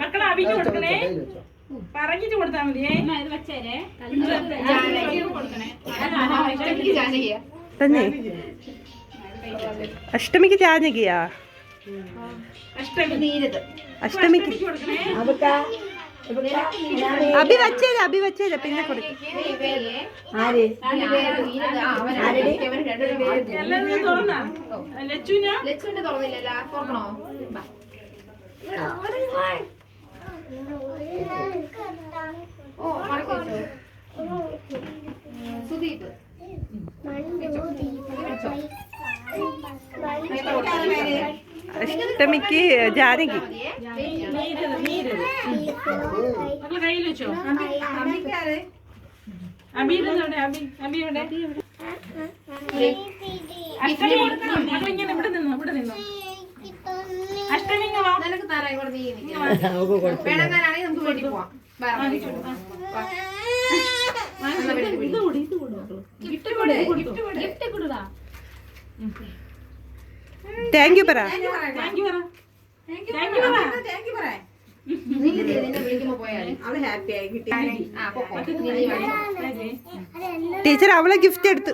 മക്കളെ അവിഞ്ഞു കൊടുക്കണേ. പറഞ്ഞിട്ട് കൊടുത്താ മതിയേ. ഇത് വെച്ചേരെ. തന്നെ. അഷ്ടമിക്ക് ചാഞ്ഞകിയാ അഷ്ടമി. അഷ്ടമിക്ക്. കൊടുക്കണേ. അഭി വച്ചേര അഭി വച്ചേര പിന്നെ കൊടുക്കും. ലച്ചുവിന്റെ തുറന്നില്ലല്ലോ. അഷ്ടമിക്ക് ജാനകി. കയ്യിൽ വെച്ചോ? അബിയുടെ അബി അബിയുടെ അഷ്ടമി കൊടുക്കണം. ഇവിടെ നിന്നോ ഇവിടെ നിന്നു. താങ്ക് യു പറ. ടീച്ചർ അവളെ ഗിഫ്റ്റ് എടുത്തു.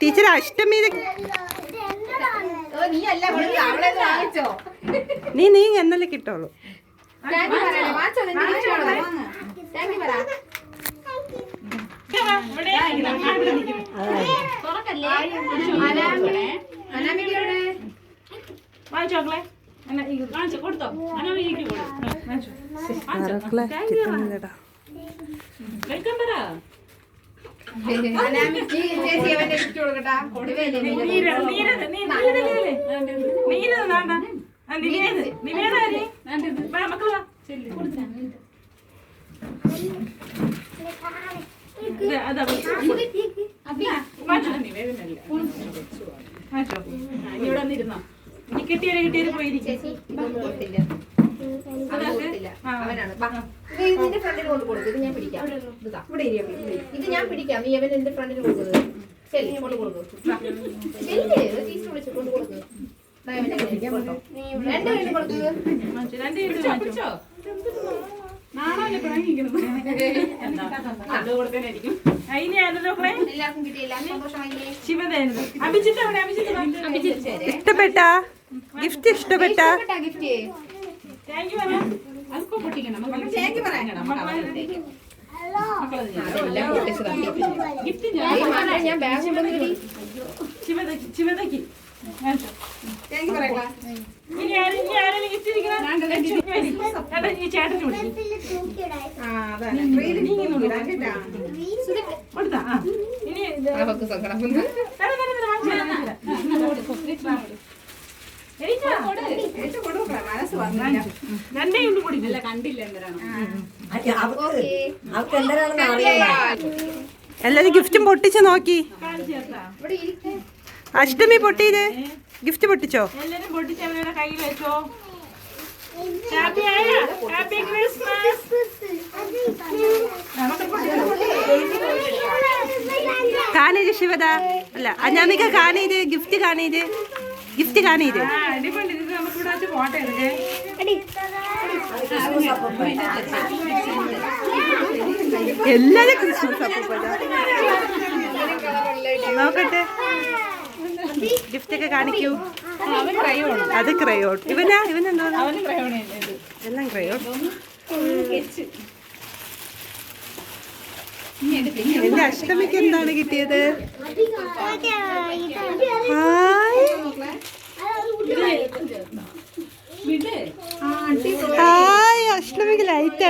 ടീച്ചർ അഷ്ടമി നീ അല്ല അവളെ വാങ്ങിച്ചോ നീ നീ എന്നല്ലേ കിട്ടുള്ളൂ താങ്ക് യു പറയണേ വാങ്ങിച്ചോ നിന്റെ ഗിഫ്റ്റ് വേണോ താങ്ക് യു പറ. ഇവിടെ ഇരിക്കണം. ആ, ഇവിടെ. നിൽക്കണം. അനാമികയുടെ വാങ്ങിച്ചോ മക്കളെ എന്നാ, ഇത് വാങ്ങിച്ചോ. കൊടുത്തോ അനാമികയ്ക്ക് കൊടു ആ, വാങ്ങിച്ചോ കിട്ടുന്നില്ലടാ. വെൽക്കം പറ. ഇവിടെ വന്നിരുന്നോ ഇനി കിട്ടിയാലും കിട്ടിയാലും പോയിരിക്കും അവനാണ്. ഇത് ഇതിന്റെ ഫ്രണ്ടിൽ കൊണ്ട് കൊടുക്കും. ഇത് ഞാൻ പിടിക്കാം. ഇതാ. ഇത് ഞാൻ പിടിക്കാം. നീ അവൻ എന്റെ ഫ്രണ്ടിൽ കൊടുക്കുന്നത് ശരി കൊണ്ട് കൊടുക്കും. ശരി ടീച്ചർ വിളിച്ചു കൊണ്ട് കൊടുക്കും. രണ്ട് ഇഷ്ടപ്പെട്ട? ഗിഫ്റ്റ് ഇഷ്ടപ്പെട്ട? ഗിഫ്റ്റ് ഞാൻ ബാഗ് ശിവതയ്ക്ക് ഇനി എല്ലാരും ഗിഫ്റ്റും പൊട്ടിച്ചു നോക്കി. അഷ്ടമി പൊട്ടിയത് ഗിഫ്റ്റ് പൊട്ടിച്ചോ? എല്ലാരും പൊട്ടിച്ച് അവരുടെ കയ്യിൽ വെച്ചോ. ശിവദ. അല്ല അനാമിക കാണീത് ഗിഫ്റ്റ് കാണീത് ഗിഫ്റ്റ് കാണീത് എടുക്കേ എല്ലാരും ക്രിസ്മസ്. നോക്കട്ടെ. ഗിഫ്റ്റ് ഒക്കെ കാണിക്കൂ. അത് ക്രയോൺ ഇവനാ ഇവൻ എന്താ ക്രയോൺ ഇത് എല്ലാം ക്രയോൺ എന്റെ അഷ്ടമിക്ക് എന്താണ് കിട്ടിയത്?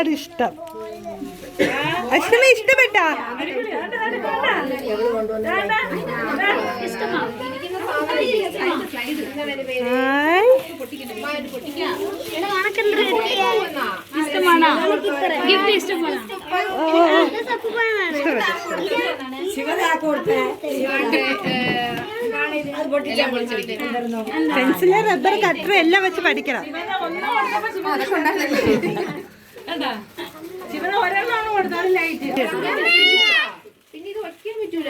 ഇഷ്ടപ്പെടാം ഇഷ്ടം. പൊളിച്ചു ഇഷ്ടപ്പെട്ട? പെൻസിൽ റബ്ബർ കട്ടർ എല്ലാം വെച്ച് പഠിക്കണം. കണ്ടാ? ശിവന ഒരെണ്ണമാണ് കൊടുത്താലും ലൈറ്റ്. പിന്നെ ഇത് വയ്ക്കാൻ പറ്റൂല.